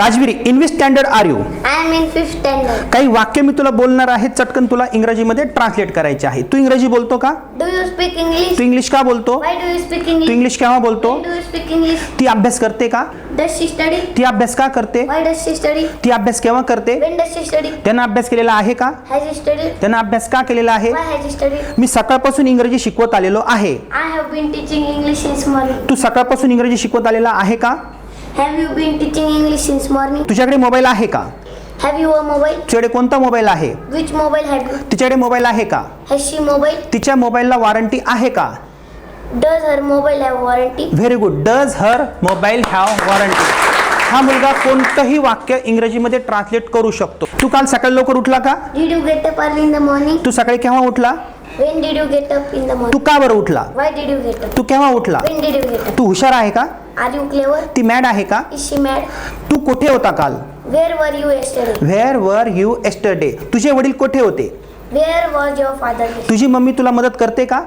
Rajveer in which standard are you I am in fifth standard काही वाक्य मी तुला बोलणार आहे चटकन तुला इंग्रजीमध्ये ट्रान्सलेट करायचे आहे. तू इंग्रजी बोलतो का? डू यू स्पीक इंग्लिश तू इंग्लिश का बोलतो? Why do you speak English Tu English केव्हा बोलतो? डू यू स्पीक इंग्लिश ती अभ्यास करते का? डस शी स्टडी ती अभ्यास का करते? व्हाय डस शी स्टडी ती अभ्यास केव्हा करते? व्हेन डस शी स्टडी त्यांना अभ्यास केलेला आहे का? हॅज शी स्टडी त्यांना अभ्यास का केलेला आहे? व्हाय हॅज शी स्टडी मी सकाळपासून इंग्रजी शिकवत आलेलो आहे. I have been teaching English since morning तू सकाळपासून इंग्रजी शिकवत आलेला आहे का? Have you been teaching English since morning? तुझ्याकडे मोबाईल आहे का Have you a mobile? तुझ्याकडे कोणता मोबाईल आहे Which mobile have you? तिच्याकडे मोबाईल आहे का Has she mobile? तिच्या मोबाईलला वॉरंटी आहे का Does her mobile have warranty? Very good does her mobile have warranty हा मुलगा कोणतंही वाक्य इंग्रजीमध्ये ट्रान्सलेट करू शकतो तू काल सकाळी लवकर उठला का Did you get up early in the morning? तू सकाळी केव्हा उठला When did you get up in the तू? का बरं उठला Why did you get up? तू केव्हा उठला When did you get up? तू हुशार आहे का ती मॅड आहे का? तू कुठे होता काल? Where were you yesterday where were you yesterday तुझे वडील कुठे होते? वेअर वॉज युअर फादर तुझी मम्मी तुला मदत करते का?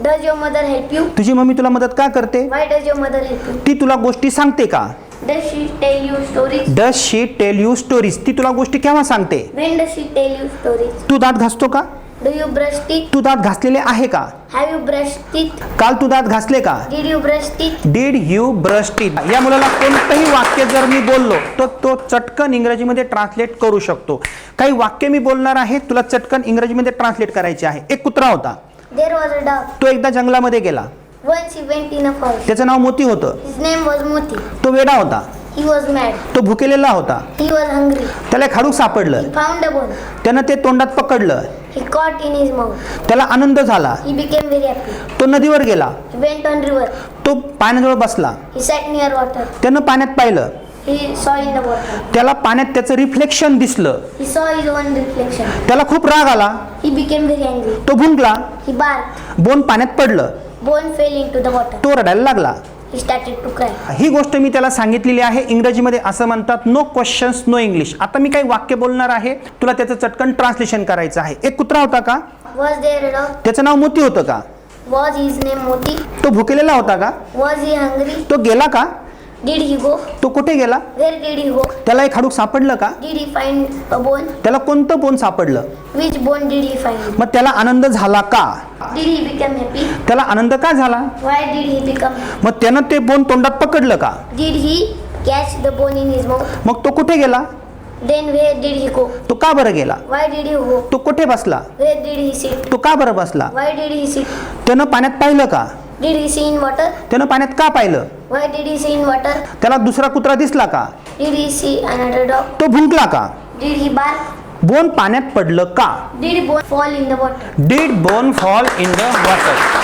Does your mother help you तुझी मम्मी तुला मदत का करते? Why does your mother help you ती तुला गोष्टी सांगते का? Does she tell you stories does she tell you stories ती तुला गोष्टी केव्हा सांगते? When does she tell you stories तू दात घासतो का? Do you brush teeth? तू दात घासलेले आहे का Have you brushed teeth? काल तू दात घासले का Did you brush teeth? Did you brush teeth या मुलाला कोणतंही वाक्य जर मी बोललो तर तो चटकन इंग्रजीमध्ये ट्रान्सलेट करू शकतो काही वाक्य मी बोलणार आहे तुला चटकन इंग्रजीमध्ये ट्रान्सलेट करायचे आहे एक कुत्रा होता There was a dog. तो एकदा जंगलामध्ये गेला. त्याचं नाव मोती होतं name was Moti. तो वेडा होता तो भुकेलेला होता. त्याला खाडूक सापडलं. त्यानं ते तोंडात पकडलं. त्याला आनंद झाला. तो नदीवर गेला. तो पाण्याजवळ बसला. त्यानं पाण्यात पाहिलं. त्याला पाण्यात त्याचं रिफ्लेक्शन दिसलं. त्याला खूप राग आला. तो भुंकला. बोन पाण्यात पडलं. Bone fell into the तो रडायला लागला. ही गोष्ट मी त्याला सांगितलेली आहे. इंग्रजीमध्ये असं म्हणतात नो क्वेश्चन्स नो इंग्लिश आता मी काही वाक्य बोलणार आहे. तुला त्याचं चटकन ट्रान्सलेशन करायचं आहे. एक कुत्रा होता का? त्याचं नाव मोती होतं का? तो भुकेलेला होता का? Hungry? तो गेला का? तो कुठे गेला? त्याला एक खाडू सापडलं का? त्याला कोणतं बोन सापडलं? वीज बोन मग त्याला आनंद झाला का? त्याला आनंद का झाला? मग त्यानं ते बोन तोंडात पकडलं का? Did he catch the bone in his मग तो कुठे गेला? डेन वेज डेड हिगो तो का बरं गेला? वाय डेड हि गो. तू कुठे बसला? वेज डेड हिसे तू का बरं बसला? वाय डेड हिसी त्यानं पाण्यात पाहिलं का? Did he see in water? त्यानं पाण्यात का पाहिलं Why did he see in water? त्याला दुसरा कुत्रा दिसला का Did he see another dog? तो भुंकला का Did he bark? बोन पाण्यात पडलं का Did bone fall in the water? Did bone fall in the water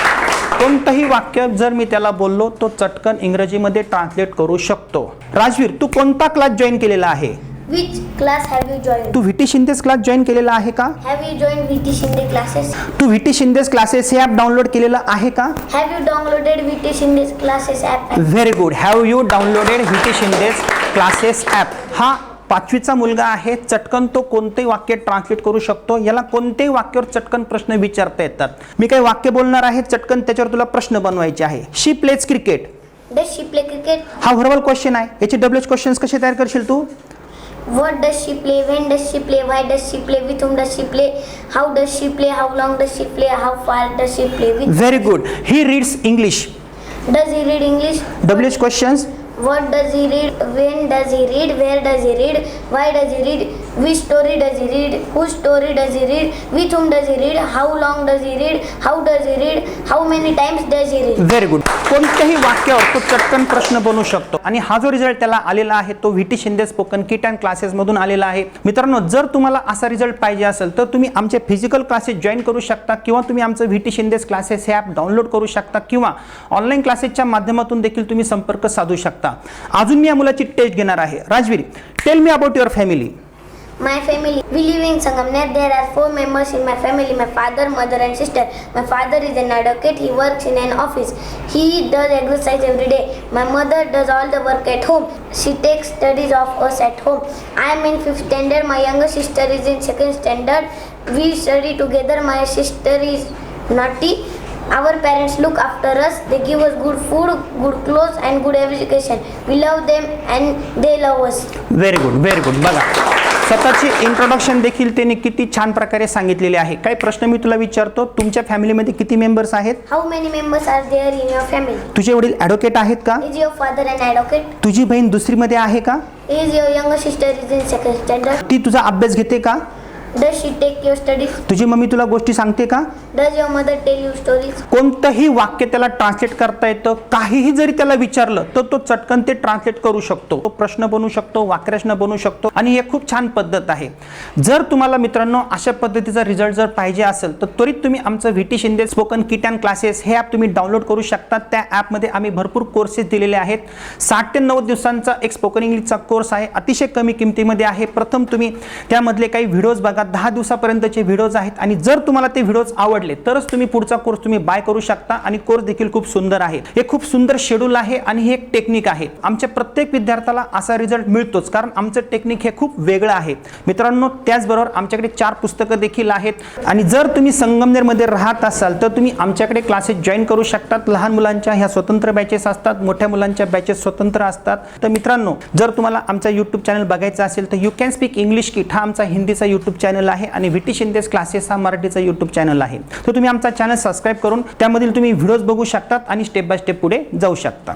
कोणतंही वाक्य जर मी त्याला बोललो तो चटकन इंग्रजीमध्ये ट्रान्सलेट करू शकतो राजवीर तू कोणता क्लास जॉईन केलेला आहे Which class have you joined? तू व्हीटी शिंदेस क्लास जॉईन केलेला आहे का? Have you joined VT Shinde classes? तू व्हीटी शिंदेस क्लासेस हे ॲप डाउनलोड केलेलं आहे का? Have you downloaded VT Shinde's classes app? Very good have you downloaded VT Shinde's classes app हा पाचवीचा मुलगा आहे. चटकन तो कोणतेही वाक्य ट्रान्सलेट करू शकतो. याला कोणतेही वाक्यावर चटकन प्रश्न विचारता येतात. मी काही वाक्य बोलणार आहे. चटकन त्याच्यावर तुला प्रश्न बनवायचे आहे. She plays cricket she play cricket? हा व्हर्बल क्वेश्चन आहे. याचे डब्ल्यूएच क्वेश्चन्स कसे तयार करशील तू? What does she play? When does she play? Why does she play? With whom does she play? How does she play? How long does she play? How far does she play? With Very good. He reads English. Does he read English? WH questions. What does he read? When does he read? Where does he read? Why does he read? Which story does he read? Whose story does he read? With whom does he read? How long does he read? How does he read? How many times does he read? Very good. कोणत्याही वाक्यावर तो चटकन प्रश्न बनू शकतो. आणि हा जो result त्याला आलेला आहे तो VT Shinde spoken kit and क्लासेसमधून आलेला आहे. मित्रांनो जर तुम्हाला असा रिझल्ट पाहिजे असेल तर तुम्ही आमचे फिजिकल क्लासेस जॉईन करू शकता किंवा तुम्ही आमचं व्हीटी शिंदेस क्लासेस हे ॲप डाउनलोड करू शकता किंवा ऑनलाईन क्लासेसच्या माध्यमातून देखील तुम्ही संपर्क साधू शकता. अजून मी या मुलाची टेस्ट घेणार आहे. Rajveer tell me about your family My family. We live in Sangamner. There are four members in my family, my father, mother and sister. My father is an advocate. He works in an office. He does exercise every day. My mother does all the work at home. She takes studies of us at home. I am in 5th standard. My younger sister is in 2nd standard. We study together. My sister is naughty. Our parents look after us. They give us good food, good clothes and good education. We love them and they love us. Very good, very good. Bye. स्वतःची introduction देखील त्यांनी किती छान प्रकारे सांगितलेले आहे काही प्रश्न मी तुला विचारतो तुमच्या फॅमिलीमध्ये किती मेंबर्स आहेत How many members are there in your family? तुझे वडील ॲडव्होकेट आहेत का Is your father an advocate? तुझी बहीण दुसरीमध्ये आहे का Is your younger sister is in second standard? ती तुझा अभ्यास घेते का Does she take your studies? तुझी मम्मी तुला गोष्टी सांगते का? Does your mother tell you stories? कोणतंही वाक्य त्याला ट्रान्सलेट करता येतं काहीही जरी त्याला विचारलं तर तो चटकन ते ट्रान्सलेट करू शकतो. तो प्रश्न बनवू शकतो वाक्यरचना बनवू शकतो आणि हे खूप छान पद्धत आहे. जर तुम्हाला मित्रांनो अशा पद्धतीचा रिझल्ट जर पाहिजे असेल तर त्वरित तुम्ही आमचं V T Shinde spoken kit and classes हे ॲप तुम्ही डाउनलोड करू शकता. त्या ॲपमध्ये आम्ही भरपूर कोर्सेस दिलेले आहेत. साठ ते नव्वद दिवसांचा एक स्पोकन इंग्लिशचा कोर्स आहे. अतिशय कमी किमतीमध्ये आहे. प्रथम तुम्ही त्यामधले काही व्हिडिओज बघा. दहा दिवसापर्यंतचे व्हिडिओज आहेत आणि जर तुम्हाला ते व्हिडिओज आवडले तरच तुम्ही पुढचा कोर्स तुम्ही बाय करू शकता आणि कोर्स देखील खूप सुंदर आहे. हे खूप सुंदर शेड्यूल आहे आणि हे एक टेक्निक आहे. आमच्या प्रत्येक विद्यार्थ्याला असा रिझल्ट मिळतोच कारण आमचं टेक्निक हे खूप वेगळं आहे. मित्रांनो त्याचबरोबर आमच्याकडे चार पुस्तकं देखील आहेत. आणि जर तुम्ही संगमनेरमध्ये राहत असाल तर तुम्ही आमच्याकडे क्लासेस जॉईन करू शकतात. लहान मुलांच्या ह्या स्वतंत्र बॅचेस असतात मोठ्या मुलांच्या बॅचेस स्वतंत्र असतात. तर मित्रांनो जर तुम्हाला आमचा यूट्यूब चॅनल बघायचा असेल तर you can speak English kit हा आमचा हिंदीचा यूट्यूब चॅनल आहे आणि व्ही टी शिंदेस क्लासेस हा मराठीचा यूट्यूब चॅनल आहे. तर तुम्ही आमचा चॅनल सबस्क्राईब करून त्यामधील तुम्ही व्हिडिओज बघू शकतात आणि स्टेप बाय स्टेप पुढे जाऊ शकता.